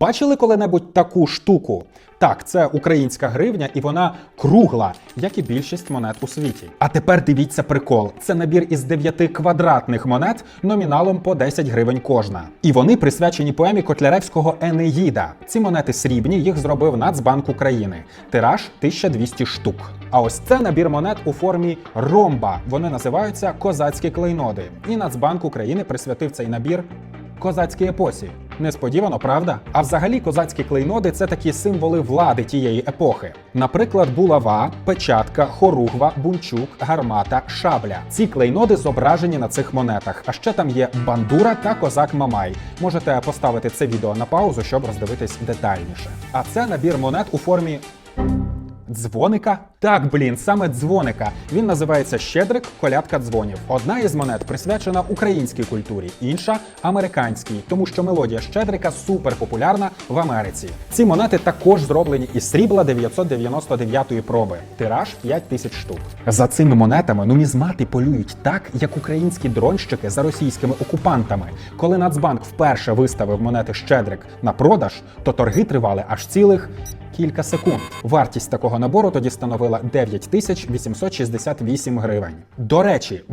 Бачили коли-небудь таку штуку? Так, це українська гривня, і вона кругла, як і більшість монет у світі. А тепер дивіться прикол: це набір із дев'яти квадратних монет номіналом по 10 гривень кожна. І вони присвячені поемі Котляревського Енеїда. Ці монети срібні, їх зробив Нацбанк України. Тираж 1200 штук. А ось це набір монет у формі ромба. Вони називаються козацькі клейноди. І Нацбанк України присвятив цей набір козацькій епосі. Несподівано, правда? А взагалі козацькі клейноди це такі символи влади тієї епохи. Наприклад, булава, печатка, хоругва, бунчук, гармата, шабля. Ці клейноди зображені на цих монетах. А ще там є бандура та козак Мамай. Можете поставити це відео на паузу, щоб роздивитись детальніше. А це набір монет у формі Дзвоника? Так, блін, саме дзвоника. Він називається Щедрик колядка дзвонів. Одна із монет присвячена українській культурі, інша американській, тому що мелодія Щедрика супер популярна в Америці. Ці монети також зроблені із срібла 999-ї проби. Тираж 5 тисяч штук. За цими монетами нумізмати полюють так, як українські дронщики за російськими окупантами. Коли Нацбанк вперше виставив монети Щедрик на продаж, то торги тривали аж цілих кілька секунд. Вартість такого набору тоді становила 9868 гривень. До речі,